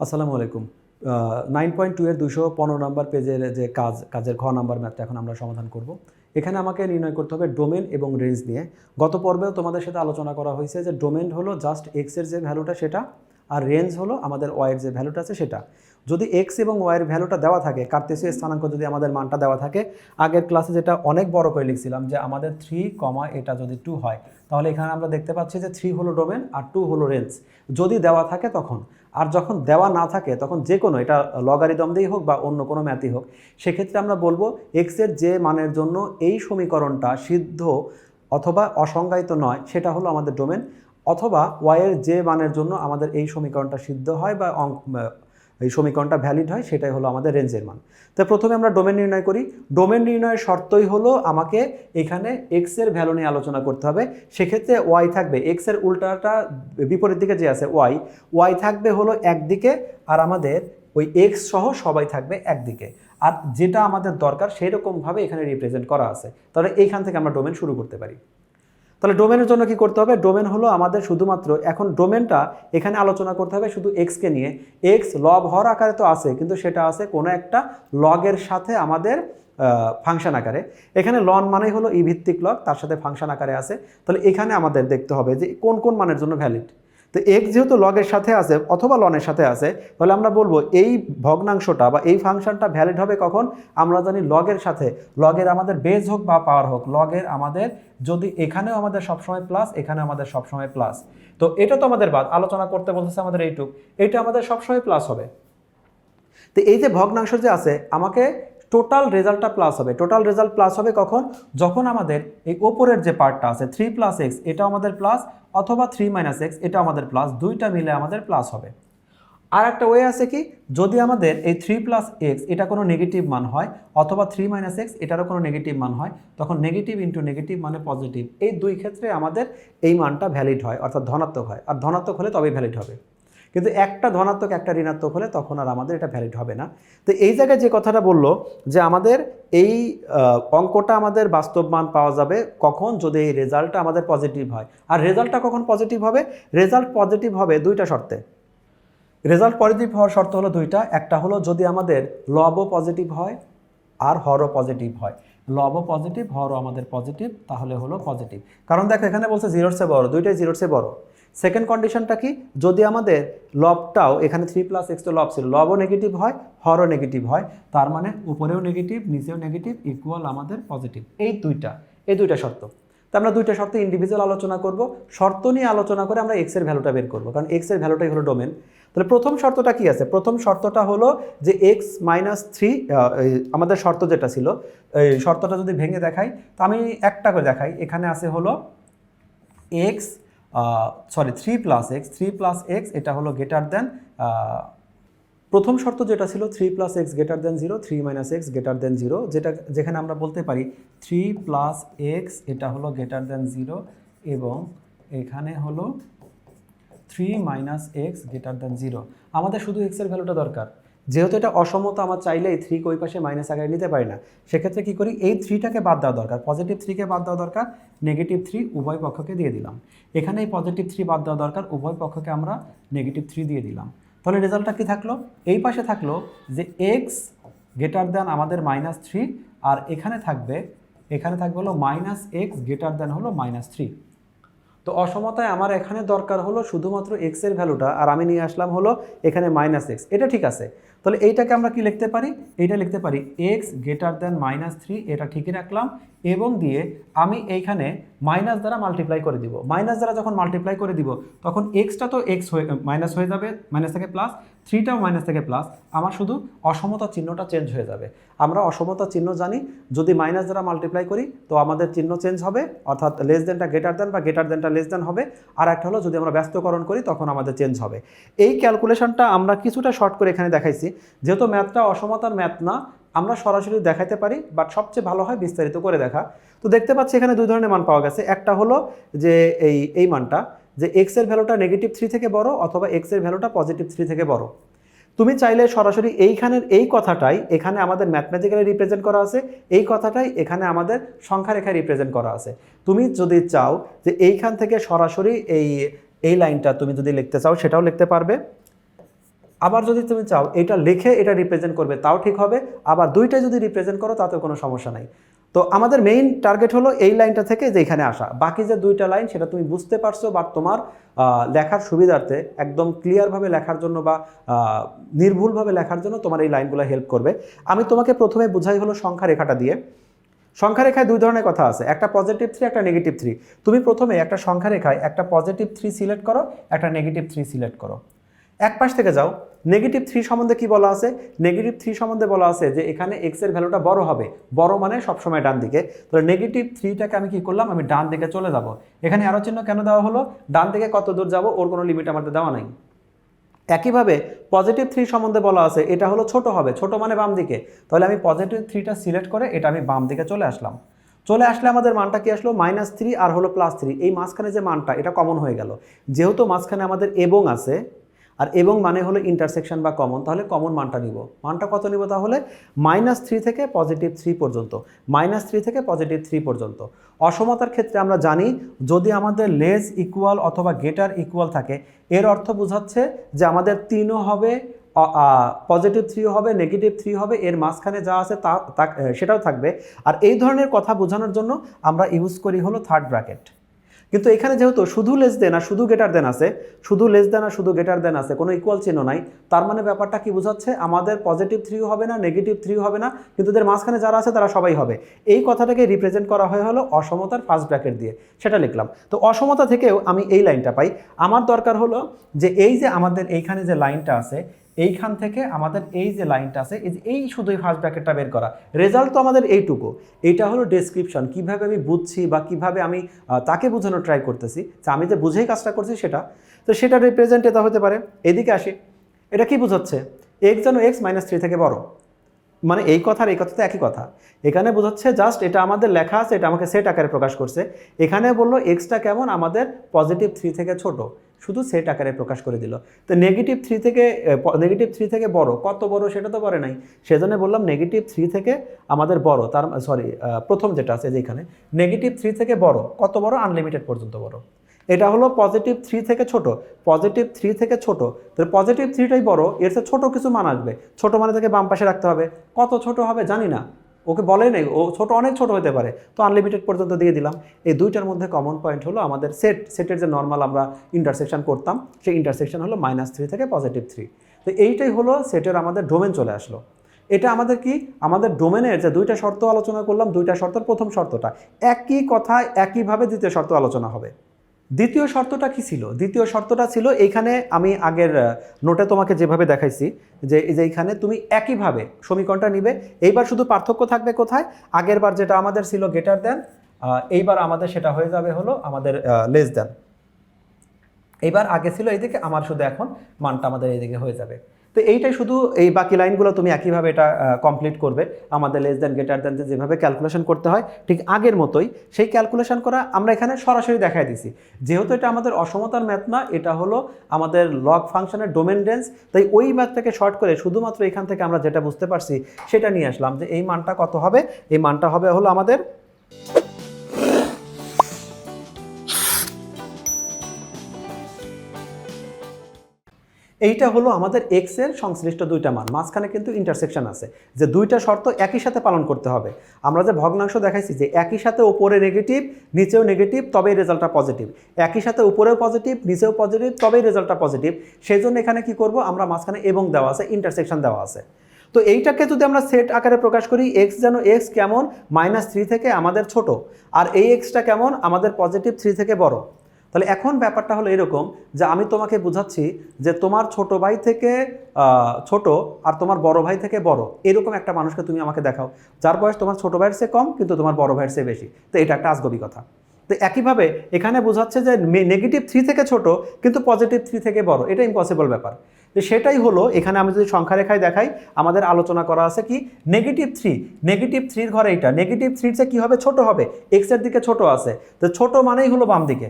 আসসালামু আলাইকুম। Nine point two এর দুশো পনেরো নম্বর পেজের যে কাজ, কাজের খ নাম্বার ম্যাথটা এখন আমরা সমাধান করব। এখানে আমাকে নির্ণয় করতে হবে ডোমেন এবং রেঞ্জ নিয়ে। গত পর্বেও তোমাদের সাথে আলোচনা করা হয়েছে যে ডোমেন হলো জাস্ট এক্সের যে ভ্যালুটা সেটা, আর রেঞ্জ হলো আমাদের ওয়াইয়ের যে ভ্যালুটা আছে সেটা। যদি এক্স এবং ওয়াইয়ের ভ্যালুটা দেওয়া থাকে, কার্তেসীয় স্থানাঙ্ক যদি আমাদের মানটা দেওয়া থাকে, আগের ক্লাসে যেটা অনেক বড় করে লিখছিলাম যে আমাদের থ্রি কমা এটা যদি টু হয়, তাহলে এখানে আমরা দেখতে পাচ্ছি যে থ্রি হলো ডোমেন আর টু হলো রেঞ্জ। যদি দেওয়া থাকে তখন। আর যখন দেওয়া না থাকে, তখন যে কোনো, এটা লগারিদম দিয়েই হোক বা অন্য কোনো ম্যাথই হোক, সেক্ষেত্রে আমরা বলব এক্সের যে মানের জন্য এই সমীকরণটা সিদ্ধ অথবা অসংজ্ঞায়িত নয়, সেটা হলো আমাদের ডোমেন অথবা ওয়াইয়ের যে মানের জন্য আমাদের এই সমীকরণটা সিদ্ধ হয় বা এই সমীকরণটা ভ্যালিড হয়, সেটাই হলো আমাদের রেঞ্জের মান। তো প্রথমে আমরা ডোমেন নির্ণয় করি। ডোমেন নির্ণয়ের শর্তই হলো আমাকে এখানে এক্সের ভ্যালু নিয়ে আলোচনা করতে হবে। সেক্ষেত্রে ওয়াই থাকবে এক্সের উল্টাটা বিপরীত দিকে যে আছে ওয়াই ওয়াই থাকবে হলো একদিকে আর আমাদের ওই এক্স সহ সবাই থাকবে একদিকে। আর যেটা আমাদের দরকার সেই রকমভাবে এখানে রিপ্রেজেন্ট করা আছে। তাহলে এইখান থেকে আমরা ডোমেন শুরু করতে পারি। তাহলে ডোমেনের জন্য কি করতে হবে? ডোমেন হলো আমাদের শুধুমাত্র এখন ডোমেনটা এখানে আলোচনা করতে হবে শুধু এক্সকে নিয়ে। এক্স লব হর আকারে তো আছে, কিন্তু সেটা আছে কোনো একটা লগের সাথে আমাদের ফাংশন আকারে। এখানে লন মানেই হলো ই ভিত্তিক লগ তার সাথে ফাংশন আকারে আছে। তাহলে এখানে আমাদের দেখতে হবে যে কোন কোন মানের জন্য ভ্যালিড তো এক্স যেহেতু লগের সাথে আছে অথবা লনের সাথে আছে, তাহলে আমরা বলব এই ভগ্নাংশটা বা এই ফাংশনটা ভ্যালিড হবে কখন? আমরা জানি লগের সাথে। লগের আমাদের বেজ হোক বা পাওয়ার হোক লগের আমাদের যদি এখানেও আমাদের সবসময় প্লাস এখানে আমাদের সবসময় প্লাস তো এটা তো আমাদের বাদ, আলোচনা করতে বলতেছে আমাদের এইটুক। এটা আমাদের সবসময় প্লাস হবে। তো এই যে ভগ্নাংশ যে আছে, আমাকে টোটাল রেজাল্টটা প্লাস হবে। টোটাল রেজাল্ট প্লাস হবে কখন? যখন আমাদের এই ওপরের যে পার্টটা আছে থ্রি প্লাস এক্স এটা আমাদের প্লাস অথবা থ্রি মাইনাস এক্স এটা আমাদের প্লাস দুইটা মিলে আমাদের প্লাস হবে। আর একটা ওয়ে আছে কি? যদি আমাদের এই থ্রি প্লাস এক্স এটা কোনো নেগেটিভ মান হয়, অথবা থ্রি মাইনাস এক্স এটারও কোনো নেগেটিভ মান হয়, তখন নেগেটিভ ইন্টু নেগেটিভ মানে পজিটিভ এই দুই ক্ষেত্রে আমাদের এই মানটা ভ্যালিড হয়, অর্থাৎ ধনাত্মক হয়। আর ধনাত্মক হলে তবেই ভ্যালিড হবে। কিন্তু একটা ধনাত্মক, একটা ঋণাত্মক হলে তখন আর আমাদের এটা ভ্যালিড হবে না। তো এই জায়গায় যে কথাটা বলল যে আমাদের এই অঙ্কটা আমাদের বাস্তব মান পাওয়া যাবে কখন? যদি এই রেজাল্টটা আমাদের পজিটিভ হয়। আর রেজাল্টটা কখন পজিটিভ হবে? রেজাল্ট পজিটিভ হবে দুইটা শর্তে। রেজাল্ট পজিটিভ হওয়ার শর্ত হলো দুইটা। একটা হলো যদি আমাদের লবও পজিটিভ হয় আর হরও পজিটিভ হয়। লবও পজিটিভ হরও আমাদের পজিটিভ তাহলে হলো পজিটিভ কারণ দেখো এখানে বলছে জিরোর চেয়ে বড়, দুইটাই জিরোর চেয়ে বড়। সেকেন্ড কন্ডিশনটা কি? যদি আমাদের লবটাও এখানে থ্রি প্লাস এক্স তো লব ছিল লবও নেগেটিভ হয় হরও নেগেটিভ হয়, তার মানে উপরেও নেগেটিভ নিচেও নেগেটিভ ইকুয়াল আমাদের পজিটিভ এই দুইটা এই দুইটা শর্ত। তো আমরা দুইটা শর্ত ইন্ডিভিজুয়াল আলোচনা করব। শর্ত নিয়ে আলোচনা করে আমরা এক্সের ভ্যালুটা বের করব, কারণ এক্সের ভ্যালুটাই হলো ডোমেন তাহলে প্রথম শর্তটা কি আছে? প্রথম শর্তটা হলো যে এক্স মাইনাস থ্রি আমাদের শর্ত যেটা ছিল, এই শর্তটা যদি ভেঙে দেখাই, তো আমি একটা করে দেখাই। এখানে আছে হলো X sorry three plus X three plus X এটা হলো গেটার দেন প্রথম শর্ত যেটা ছিল three plus x greater than zero three minus x greater than zero যেটা, যেখানে আমরা বলতে পারি থ্রি প্লাস এক্স এটা হলো গেটার দেন জিরো এবং এখানে হলো three minus X greater than zero আমাদের শুধু এক্সের ভ্যালুটা দরকার। যেহেতু এটা অসমতা, আমার চাইলে এই থ্রিকে ওই পাশে মাইনাস আগায় নিতে পারি না। সেক্ষেত্রে কী করি? এই থ্রিটাকে বাদ দেওয়া দরকার। পজিটিভ থ্রিকে বাদ দেওয়া দরকার নেগেটিভ থ্রি উভয় পক্ষকে দিয়ে দিলাম। এখানে এই পজিটিভ থ্রি বাদ দেওয়া দরকার, উভয় পক্ষকে আমরা নেগেটিভ থ্রি দিয়ে দিলাম। তাহলে রেজাল্টটা কী থাকল? এই পাশে থাকল যে এক্স গেটার দেন আমাদের মাইনাস থ্রি আর এখানে থাকবে এখানে থাকবে হলো মাইনাস এক্স গেটার দেন হলো মাইনাস থ্রি তো অসমতায় আমার এখানে দরকার হলো শুধুমাত্র এক্সের ভ্যালুটা আর আমি নিয়ে আসলাম হলো এখানে মাইনাস এক্স এটা ঠিক আছে। তাহলে এইটাকে আমরা কি লিখতে পারি? এইটা লিখতে পারি x greater than minus three এটা ঠিকই রাখলাম। এবং দিয়ে আমি এইখানে মাইনাস দ্বারা মাল্টিপ্লাই করে দিব। মাইনাস দ্বারা যখন মাল্টিপ্লাই করে দিব, তখন এক্সটা তো এক্স হয়ে মাইনাস হয়ে যাবে মাইনাস থেকে প্লাস থ্রিটাও মাইনাস থেকে প্লাস, আমার শুধু অসমতা চিহ্নটা চেঞ্জ হয়ে যাবে। আমরা অসমতা চিহ্ন জানি, যদি মাইনাস দ্বারা মাল্টিপ্লাই করি, তো আমাদের চিহ্ন চেঞ্জ হবে, অর্থাৎ লেস দেনটা গ্রেটার দেন বা গ্রেটার দেনটা লেস দেন হবে। আর একটা হলো, যদি আমরা ব্যস্তকরণ করি, তখন আমাদের চেঞ্জ হবে। এই ক্যালকুলেশনটা আমরা কিছুটা শর্ট করে এখানে দেখাইছি। যেহেতু ম্যাথটা অসমতার ম্যাথ না, আমরা সরাসরি দেখাতে পারি বাট সবচেয়ে ভালো হয় বিস্তারিত করে দেখা। তো দেখতে পাচ্ছি এখানে দুই ধরনের মান পাওয়া গেছে। একটা হলো যে এই এই মানটা যে এক্সের ভ্যালুটা নেগেটিভ থ্রি থেকে বড় অথবা এক্সের ভ্যালুটা পজিটিভ থ্রি থেকে বড়। তুমি চাইলে সরাসরি এইখানের এই কথাটাই এখানে আমাদের ম্যাথমেটিক্যালি রিপ্রেজেন্ট করা আছে, এই কথাটাই এখানে আমাদের সংখ্যা রেখায় রিপ্রেজেন্ট করা আছে। তুমি যদি চাও যে এইখান থেকে সরাসরি এই এই লাইনটা তুমি যদি লিখতে চাও সেটাও লিখতে পারবে। আবার যদি তুমি চাও এটা লিখে এটা রিপ্রেজেন্ট করবে তাও ঠিক হবে, আবার দুইটা যদি রিপ্রেজেন্ট করো তাতেও কোনো সমস্যা নাই। তো আমাদের মেইন টার্গেট হলো এই লাইনটা থেকে যে এখানে আসা। বাকি যে দুইটা লাইন সেটা তুমি বুঝতে পারছ বা তোমার লেখার সুবিধার্থে একদম ক্লিয়ারভাবে লেখার জন্য বা নির্ভুলভাবে লেখার জন্য তোমার এই লাইনগুলো হেল্প করবে। আমি তোমাকে প্রথমে বুঝাই হলো সংখ্যা রেখাটা দিয়ে। সংখ্যা রেখায় দুই ধরনের কথা আছে। একটা পজিটিভ থ্রি একটা নেগেটিভ থ্রি তুমি প্রথমে একটা সংখ্যা রেখায় একটা পজিটিভ থ্রি সিলেক্ট করো, একটা নেগেটিভ থ্রি সিলেক্ট করো। এক পাশ থেকে যাও। নেগেটিভ থ্রি সম্বন্ধে কি বলা আছে? নেগেটিভ থ্রি সম্বন্ধে বলা আছে যে এখানে এক্সের ভ্যালুটা বড় হবে। বড় মানে সবসময় ডান দিকে। তাহলে নেগেটিভ থ্রিটাকে আমি কি করলাম? আমি ডান দিকে চলে যাব। এখানে আরও চিহ্ন কেন দেওয়া হলো? ডান দিকে কত দূর যাব? ওর কোনো লিমিট আমাদের দেওয়া নাই। একইভাবে পজিটিভ থ্রি সম্বন্ধে বলা আছে, এটা হলো ছোট হবে। ছোট মানে বাম দিকে। তাহলে আমি পজিটিভ থ্রিটা সিলেক্ট করে এটা আমি বাম দিকে চলে আসলাম। চলে আসলে আমাদের মানটা কি আসলো? মাইনাস থ্রি আর হলো প্লাস থ্রি এই মাঝখানে যে মানটা, এটা কমন হয়ে গেল। যেহেতু মাঝখানে আমাদের এবং আছে আর এবং মানে হলো ইন্টারসেকশন বা কমন তাহলে কমন মানটা নিব। মানটা কত নিব তাহলে? মাইনাস থ্রি থেকে পজিটিভ থ্রি পর্যন্ত। মাইনাস থ্রি থেকে পজিটিভ থ্রি পর্যন্ত। অসমতার ক্ষেত্রে আমরা জানি, যদি আমাদের লেস ইকুয়াল অথবা গেটার ইকুয়াল থাকে, এর অর্থ বোঝাচ্ছে যে আমাদের তিনও হবে পজিটিভ থ্রিও হবে নেগেটিভ থ্রি হবে, এর মাঝখানে যা আছে তা সেটাও থাকবে। আর এই ধরনের কথা বোঝানোর জন্য আমরা ইউজ করি হলো থার্ড ব্র্যাকেট কিন্তু এখানে যেহেতু শুধু লেস দেন আর শুধু গেটার দেন আছে, শুধু লেস দেন আর শুধু গেটার দেন আছে, কোনো ইকুয়াল চিহ্ন নাই, তার মানে ব্যাপারটা কি বোঝাচ্ছে? আমাদের পজিটিভ থ্রিও হবে না নেগেটিভ থ্রিও হবে না, কিন্তু এদের মাঝখানে যারা আছে তারা সবাই হবে। এই কথাটাকে রিপ্রেজেন্ট করা হয় হলো অসমতার ফার্স্ট ব্র্যাকেট দিয়ে, সেটা লিখলাম। তো অসমতা থেকেও আমি এই লাইনটা পাই। আমার দরকার হলো যে এই যে আমাদের এইখানে যে লাইনটা আছে এইখান থেকে আমাদের এই যে লাইনটা আছে, এই যে এই শুধুই ফার্স্ট ব্র্যাকেটটা বের করা। রেজাল্ট তো আমাদের এইটুকু। এইটা হলো ডেসক্রিপশন কীভাবে আমি বুঝছি বা কীভাবে আমি তাকে বোঝানোর ট্রাই করতেছি? যে আমি যে বুঝেই কাজটা করছি সেটা। তো সেটা রিপ্রেজেন্ট এটা হতে পারে। এদিকে আসি। এটা কি বোঝাচ্ছে? এক্স যেন এক্স মাইনাস থ্রি থেকে বড়। মানে এই কথার এই কথা তো একই কথা। এখানে বোঝাচ্ছে জাস্ট এটা আমাদের লেখা আছে, এটা আমাকে সেট আকারে প্রকাশ করছে। এখানে বলল এক্সটা কেমন? আমাদের পজিটিভ থ্রি থেকে ছোট। শুধু সেট আকারে প্রকাশ করে দিল। তো নেগেটিভ থ্রি থেকে নেগেটিভ থ্রি থেকে বড়, কত বড় সেটা তো বলে নাই। সেজন্য বললাম নেগেটিভ থ্রি থেকে আমাদের বড়, তার সরি প্রথম যেটা আছে যেখানে নেগেটিভ থ্রি থেকে বড়, কত বড়? আনলিমিটেড পর্যন্ত বড়। এটা হলো পজিটিভ থ্রি থেকে ছোট পজিটিভ থ্রি থেকে ছোট। তো পজিটিভ থ্রিটাই বড়, এর চেয়ে ছোট কিছু মান আসবে। ছোট মানে থেকে বাম পাশে রাখতে হবে। কত ছোট হবে জানি না। ওকে বলে নেই, ও ছোট, অনেক ছোট হতে পারে। তো আনলিমিটেড পর্যন্ত দিয়ে দিলাম। এই দুইটার মধ্যে কমন পয়েন্ট হলো আমাদের সেট সেটের যে নর্মাল আমরা ইন্টারসেকশন করতাম, সেই ইন্টারসেকশন হলো মাইনাস থ্রি থেকে পজিটিভ থ্রি তো এইটাই হলো সেটের আমাদের ডোমেন চলে আসলো। এটা আমাদের কি? আমাদের ডোমেনের যে দুইটা শর্ত আলোচনা করলাম, দুইটা শর্তের প্রথম শর্তটা। একই কথা একইভাবে দ্বিতীয় শর্ত আলোচনা হবে। দ্বিতীয় শর্তটা কি ছিল? দ্বিতীয় শর্তটা ছিল এইখানে আমি আগের নোটে তোমাকে যেভাবে দেখাইছি, যে, এই যে এইখানে তুমি একইভাবে সমীকরণটা নিবে। এইবার শুধু পার্থক্য থাকবে কোথায়? আগের বার যেটা আমাদের ছিল গেটার দেন এইবার আমাদের সেটা হয়ে যাবে হলো আমাদের লেস দেন এইবার আগে ছিল এইদিকে, আমার শুধু এখন মানটা আমাদের এইদিকে হয়ে যাবে। তো এইটাই শুধু এই বাকি লাইনগুলো তুমি একইভাবে এটা কমপ্লিট করবে। আমাদের লেস দেন গেটার দেন যেভাবে ক্যালকুলেশন করতে হয়, ঠিক আগের মতোই সেই ক্যালকুলেশন করা আমরা এখানে সরাসরি দেখাই দিছি। যেহেতু এটা আমাদের অসমতার ম্যাথ না, এটা হলো আমাদের লগ ফাংশনের ডোমেন রেঞ্জ তাই ওই ম্যাথটাকে শর্ট করে শুধুমাত্র এখান থেকে আমরা যেটা বুঝতে পারছি সেটা নিয়ে আসলাম যে এই মানটা কত হবে? এই মানটা হবে হলো আমাদের এইটা হলো আমাদের এক্সের সংশ্লিষ্ট দুইটা মান। মাঝখানে কিন্তু ইন্টারসেকশন আছে। যে দুইটা শর্ত একই সাথে পালন করতে হবে। আমরা যে ভগ্নাংশ দেখাইছি যে একই সাথে উপরে নেগেটিভ নিচেও নেগেটিভ তবেই রেজাল্টটা পজিটিভ একই সাথে উপরেও পজিটিভ নিচেও পজিটিভ তবেই রেজাল্টটা পজিটিভ সেই জন্য এখানে কি করব? আমরা মাঝখানে এবং দেওয়া আছে ইন্টারসেকশন দেওয়া আছে। তো এইটাকে যদি আমরা সেট আকারে প্রকাশ করি এক্স যেন এক্স কেমন? মাইনাস থ্রি থেকে আমাদের ছোট। আর এই এক্সটা কেমন? আমাদের পজিটিভ থ্রি থেকে বড়। তাহলে এখন ব্যাপারটা হলো এরকম যে আমি তোমাকে বুঝাচ্ছি যে তোমার ছোট ভাই থেকে ছোট আর তোমার বড় ভাই থেকে বড়, এরকম একটা মানুষকে তুমি আমাকে দেখাও। যার বয়স তোমার ছোট ভাইয়ের চেয়ে কম, কিন্তু তোমার বড় ভাইয়ের চেয়ে বেশি। তো এটা একটা আজগবি কথা। তো একইভাবে এখানে বোঝাচ্ছে যে নেগেটিভ থ্রি থেকে ছোট, কিন্তু পজিটিভ থ্রি থেকে বড়। এটা ইম্পসিবল ব্যাপার। তো সেটাই হলো, এখানে আমি যদি সংখ্যা রেখায় দেখাই, আমাদের আলোচনা করা আছে কি? নেগেটিভ থ্রি নেগেটিভ থ্রির ঘরে এইটা। নেগেটিভ থ্রির চেয়ে কী হবে? ছোট হবে। এক্সের দিকে ছোট আছে। তো ছোট মানেই হলো বাম দিকে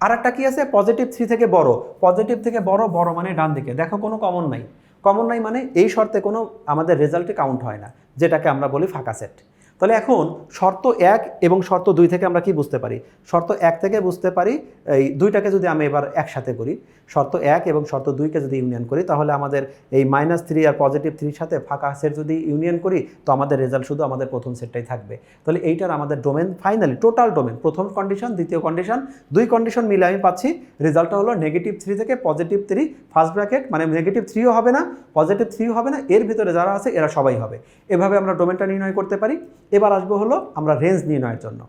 আর একটা কি আছে? পজিটিভ থ্রি থেকে বড়। পজিটিভ থেকে বড় বড় মানে ডান দিকে। দেখো কোনো কমন নাই। কমন নাই মানে এই শর্তে কোনো আমাদের রেজাল্টে কাউন্ট হয় না, যেটাকে আমরা বলি ফাঁকা সেট তাহলে এখন শর্ত এক এবং শর্ত দুই থেকে আমরা কি বুঝতে পারি? শর্ত এক থেকে বুঝতে পারি, এই দুইটাকে যদি আমি এবার একসাথে করি, শর্ত এক এবং শর্ত দুইকে যদি ইউনিয়ন করি, তাহলে আমাদের এই মাইনাস থ্রি আর পজিটিভ থ্রির সাথে ফাঁকা সেট যদি ইউনিয়ন করি, তো আমাদের রেজাল্ট শুধু আমাদের প্রথম সেটটাই থাকবে। তাহলে এইটার আমাদের ডোমেন ফাইনালি টোটাল ডোমেন প্রথম কন্ডিশন দ্বিতীয় কন্ডিশন দুই কন্ডিশন মিলে আমি পাচ্ছি। রেজাল্টটা হলো নেগেটিভ থ্রি থেকে পজিটিভ থ্রি ফার্স্ট ব্র্যাকেট মানে নেগেটিভ থ্রিও হবে না পজিটিভ থ্রিও হবে না, এর ভিতরে যারা আছে, এরা সবাই হবে। এভাবে আমরা ডোমেনটা নির্ণয় করতে পারি। এবার আসব হলো আমরা রেঞ্জ নির্ণয়ের জন্য।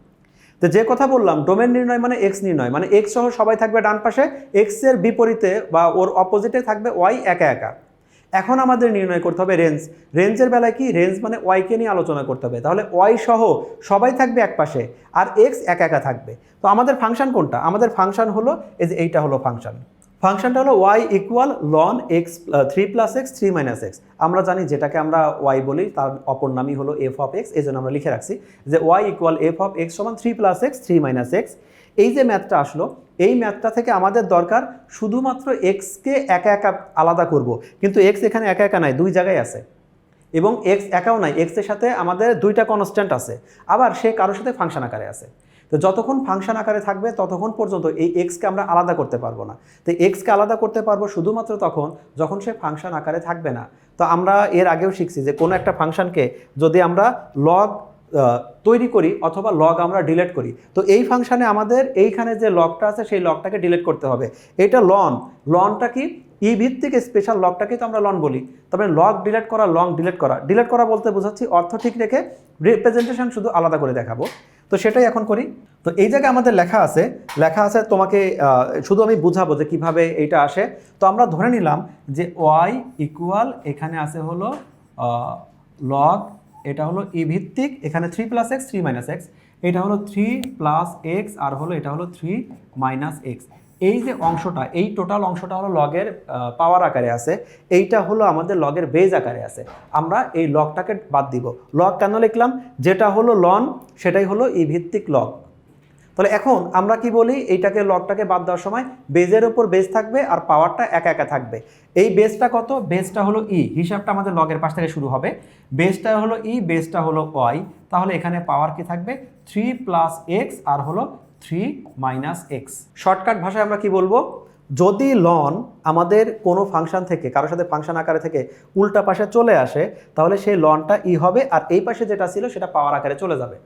তো যে কথা বললাম ডোমেন নির্ণয় মানে এক্স নির্ণয় মানে এক্স সহ সবাই থাকবে ডান পাশে এক্সের বিপরীতে বা ওর অপোজিটে থাকবে ওয়াই একা একা। এখন আমাদের নির্ণয় করতে হবে রেঞ্জ রেঞ্জের বেলায় কি? রেঞ্জ মানে ওয়াইকে নিয়ে আলোচনা করতে হবে। তাহলে ওয়াই সহ সবাই থাকবে এক পাশে, আর এক্স একা একা থাকবে। তো আমাদের ফাংশন কোনটা? আমাদের ফাংশন হলো, এই যে এইটা হলো ফাংশন ফাংশনটা হলো y equal ln x three plus x three minus x আমরা জানি যেটাকে আমরা ওয়াই বলি, তার অপর নামই হলো এফ অফ এক্স এই জন্য আমরা লিখে রাখছি যে y equal f of x সমান three plus x three minus x এই যে ম্যাথটা আসলো, এই ম্যাথটা থেকে আমাদের দরকার শুধুমাত্র এক্সকে একা একা আলাদা করব। কিন্তু এক্স এখানে একা একা নাই, দুই জায়গায় আছে। এবং এক্স একাও নাই এক্সের সাথে আমাদের দুইটা কনস্ট্যান্ট আছে। আবার সে কারোর সাথে ফাংশন আকারে আছে। তো যতক্ষণ ফাংশন আকারে থাকবে, ততক্ষণ পর্যন্ত এই এক্সকে আমরা আলাদা করতে পারব না। তো এক্সকে আলাদা করতে পারব শুধুমাত্র তখন, যখন সে ফাংশন আকারে থাকবে না। তো আমরা এর আগেও শিখছি যে কোনো একটা ফাংশনকে যদি আমরা লগ তৈরি করি অথবা লগ আমরা ডিলেট করি, তো এই ফাংশনে আমাদের এইখানে যে লগটা আছে, সেই লগটাকে ডিলেট করতে হবে। এটা লন লনটা কি? ই ভিত্তিক স্পেশাল লগটাকে তো আমরা লন বলি। তবে লগ ডিলেট করা লং ডিলেট করা ডিলেট করা বলতে বোঝাচ্ছি অর্থ ঠিক রেখে রিপ্রেজেন্টেশন শুধু আলাদা করে দেখাবো। তো সেটাই এখন করি। তো এই জায়গায় আমাদের লেখা আছে লেখা আছে তোমাকে শুধু আমি বুঝাবো যে কীভাবে এইটা আসে। তো আমরা ধরে নিলাম যে ওয়াই ইকুয়াল এখানে আছে হলো লগ এটা হলো ই ভিত্তিক, এখানে three plus x three minus x এটা হলো থ্রি প্লাস এক্স আর হলো এটা হলো থ্রি মাইনাস এক্স এই যে অংশটা, এই টোটাল অংশটা হলো লগের পাওয়ার আকারে আছে। এইটা হলো আমাদের লগের বেজ আকারে আছে। আমরা এই লগটাকে বাদ দিব। লগ কেন লিখলাম? যেটা হলো লন সেটাই হলো ই ভিত্তিক লগ তাহলে এখন আমরা কি বলি? এইটাকে লগটাকে বাদ দেওয়ার সময় বেজের ওপর বেজ থাকবে আর পাওয়ারটা একা একা থাকবে। এই বেজটা কত? বেজটা হলো ই হিসাবটা আমাদের লগের পাশ থেকে শুরু হবে। বেজটা হলো ই বেজটা হলো ওয়াই তাহলে এখানে পাওয়ার কি থাকবে? থ্রি প্লাস এক্স আর হলো থ্রি মাইনাস এক্স শর্টকাট ভাষায় আমরা কি বলব? যদি লন আমাদের কোনো ফাংশন থেকে, কারোর সাথে ফাংশন আকারে থেকে উল্টা পাশে চলে আসে, তাহলে সেই লনটা ই হবে আর এই পাশে যেটা ছিল সেটা পাওয়ার আকারে চলে যাবে।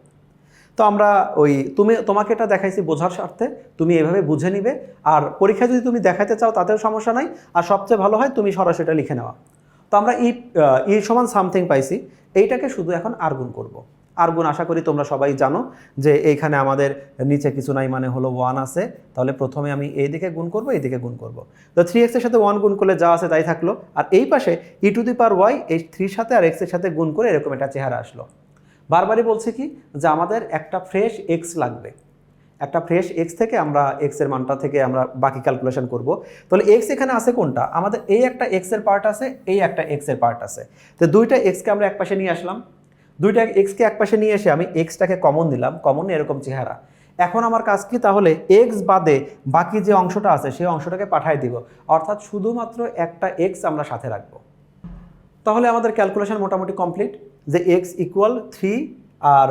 তো আমরা ওই, তুমি, তোমাকে এটা দেখাইছি বোঝার স্বার্থে, তুমি এভাবে বুঝে নিবে আর পরীক্ষায় যদি তুমি দেখাতে চাও তাতেও সমস্যা নাই আর সবচেয়ে ভালো হয় তুমি সরাসরি লিখে নেওয়া তো আমরা ই ই সমান সামথিং পাইছি, এইটাকে শুধু এখন আর্গুন করব। আর্গুন, আশা করি তোমরা সবাই জানো যে এইখানে আমাদের নিচে কিছু নাই মানে হলো ওয়ান আছে। তাহলে প্রথমে আমি এই দিকে গুণ করব এই দিকে গুণ করব। তো থ্রি এক্সের সাথে ওয়ান গুণ করলে যা আছে তাই থাকল। আর এই পাশে ই টু দি পার ওয়াই এই থ্রির সাথে আর এক্সের সাথে গুণ করে এরকম একটা চেহারা আসলো। বারবারই বলছে কি, যে আমাদের একটা ফ্রেশ এক্স লাগবে। একটা ফ্রেশ এক্স থেকে আমরা এক্সের মানটা থেকে আমরা বাকি ক্যালকুলেশন করব। তাহলে এক্স এখানে আছে কোনটা? আমাদের এই একটা এক্সের পার্ট আছে, এই একটা এক্সের পার্ট আছে। তো দুইটা এক্সকে আমরা এক পাশে নিয়ে আসলাম। দুইটা এক্সকে এক পাশে নিয়ে এসে আমি এক্সটাকে কমন দিলাম কমন এরকম চেহারা। এখন আমার কাজ কি? তাহলে এক্স বাদে বাকি যে অংশটা আছে, সেই অংশটাকে পাঠাই দিব। অর্থাৎ শুধুমাত্র একটা এক্স আমরা সাথে রাখব। তাহলে আমাদের ক্যালকুলেশন মোটামুটি কমপ্লিট যে x equal three R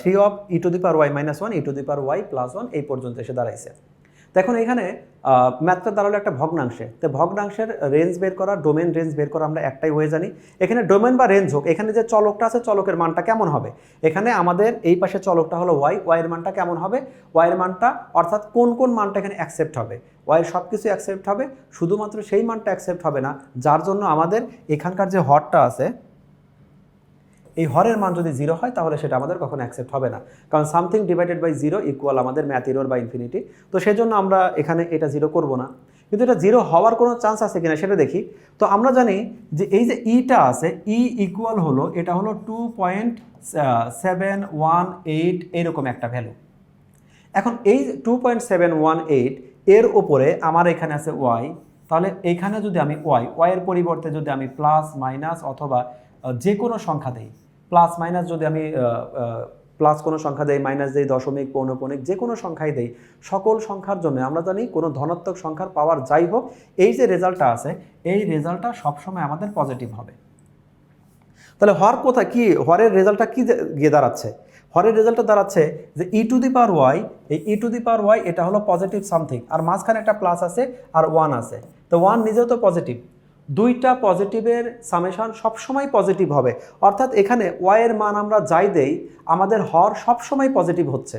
three of e to the power y minus one e to the power y plus one এই পর্যন্ত এসে দাঁড়াইছে। তো এখন এখানে ম্যাথটা দাঁড়াল একটা ভগ্নাংশে। তো ভগ্নাংশের রেঞ্জ বের করা ডোমেন রেঞ্জ বের করা আমরা একটাই হয়ে জানি। এখানে ডোমেন বা রেঞ্জ হোক, এখানে যে চলকটা আছে, চলকের মানটা কেমন হবে? এখানে আমাদের এই পাশে চলকটা হলো ওয়াই ওয়াইয়ের মানটা কেমন হবে? ওয়াইয়ের মানটা, অর্থাৎ কোন কোন মানটা এখানে অ্যাকসেপ্ট হবে? ওয়াইয়ের সব কিছু অ্যাকসেপ্ট হবে, শুধুমাত্র সেই মানটা অ্যাকসেপ্ট হবে না, যার জন্য আমাদের এখানকার যে হরটা আছে এই হরের মান যদি জিরো হয়, তাহলে সেটা আমাদের কখনো অ্যাকসেপ্ট হবে না। কারণ something divided by zero equal আমাদের ম্যাথ ইরোর বা ইনফিনিটি তো সেজন্য আমরা এখানে এটা জিরো করব না। কিন্তু এটা জিরো হওয়ার কোনো চান্স আছে কিনা সেটা দেখি। তো আমরা জানি যে এই যে ইটা আছে ই ইকুয়াল হলো, এটা হলো two point seven one eight এইরকম একটা ভ্যালু এখন এই two point seven one eight এর ওপরে আমার এখানে আছে ওয়াই তাহলে এইখানে যদি আমি ওয়াই ওয়াইয়ের পরিবর্তে যদি আমি প্লাস মাইনাস অথবা যে কোনো সংখ্যা দেই প্লাস মাইনাস যদি আমি প্লাস কোনো সংখ্যা দেই, মাইনাস দেই, দশমিক পৌনপণিক যে কোনো সংখ্যাই দেই, সকল সংখ্যার জন্য আমরা জানি কোনো ধনাত্মক সংখ্যার পাওয়ার যাই হোক, এই যে রেজাল্টটা আছে, এই রেজাল্টটা সবসময় আমাদের পজিটিভ হবে। তাহলে হর কোথায় কি, হরের রেজাল্টটা কি গিয়ে দাঁড়াচ্ছে? হরের রেজাল্টটা দাঁড়াচ্ছে যে ই টু দি পাওয়ার ওয়াই এই ই টু দি পাওয়ার ওয়াই এটা হলো পজিটিভ সামথিং আর মাঝখানে একটা প্লাস আছে, আর ওয়ান আছে। তো ওয়ান নিজেও তো পজিটিভ দুইটা পজিটিভের সামেশন সবসময় পজিটিভ হবে। অর্থাৎ এখানে ওয়াইয়ের মান আমরা যাই দেই, আমাদের হর সবসময় পজিটিভ হচ্ছে।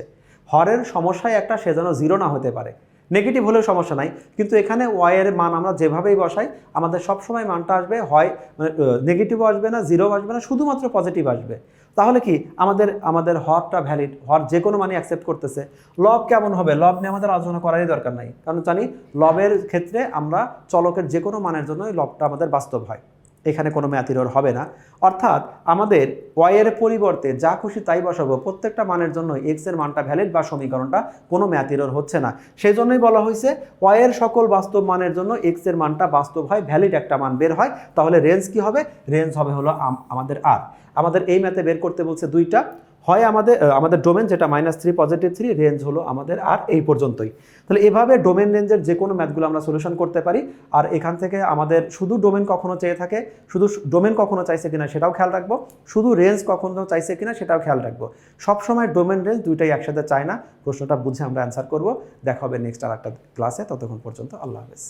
হরের সমস্যায় একটা সে যেন জিরো না হতে পারে। নেগেটিভ হলেও সমস্যা নাই। কিন্তু এখানে ওয়াইয়ের মান আমরা যেভাবেই বসাই, আমাদের সবসময় মানটা আসবে হয় মানে নেগেটিভও আসবে না জিরো আসবে না, শুধুমাত্র পজিটিভ আসবে। তাহলে কি? আমাদের আমাদের হরটা ভ্যালিড হর যে কোনো মানে অ্যাকসেপ্ট করতেছে। লব কেমন হবে? লব নিয়ে আমাদের আলোচনা করারই দরকার নাই। কারণ জানি, লবের ক্ষেত্রে আমরা চলকের যে কোনো মানের জন্যই লবটা আমাদের বাস্তব হয়। এখানে কোনো ম্যাথির হবে না। অর্থাৎ আমাদের ওয়াইয়ের পরিবর্তে যা খুশি তাই বসাবো। প্রত্যেকটা মানের জন্য এক্সের মানটা ভ্যালিড বা সমীকরণটা কোনো ম্যাথিরর হচ্ছে না। সেই জন্যই বলা হয়েছে ওয়াইয়ের সকল বাস্তব মানের জন্য এক্সের মানটা বাস্তব হয় ভ্যালিড একটা মান বের হয়। তাহলে রেঞ্জ কি হবে? রেঞ্জ হবে হলো আমাদের আর আমাদের এই ম্যাথে বের করতে বলছে দুইটা। হয় আমাদের আমাদের ডোমেন যেটা minus three positive three range হলো আমাদের আর এই পর্যন্তই। তাহলে এভাবে ডোমেন রেঞ্জের যে কোনো ম্যাথগুলো আমরা সলিউশন করতে পারি, আর এখান থেকে আমাদের শুধু ডোমেন কখনো চেয়ে থাকে, শুধু ডোমেন কখনো চাইছে কিনা সেটাও খেয়াল রাখব, শুধু রেঞ্জ কখনো চাইছে কিনা সেটাও খেয়াল রাখব। সবসময় ডোমেন রেঞ্জ দুইটাই একসাথে চায় না, প্রশ্নটা বুঝে আমরা অ্যান্সার করব। দেখা হবে নেক্সট আর একটা ক্লাসে ততক্ষণ পর্যন্ত আল্লাহ হাফেজ।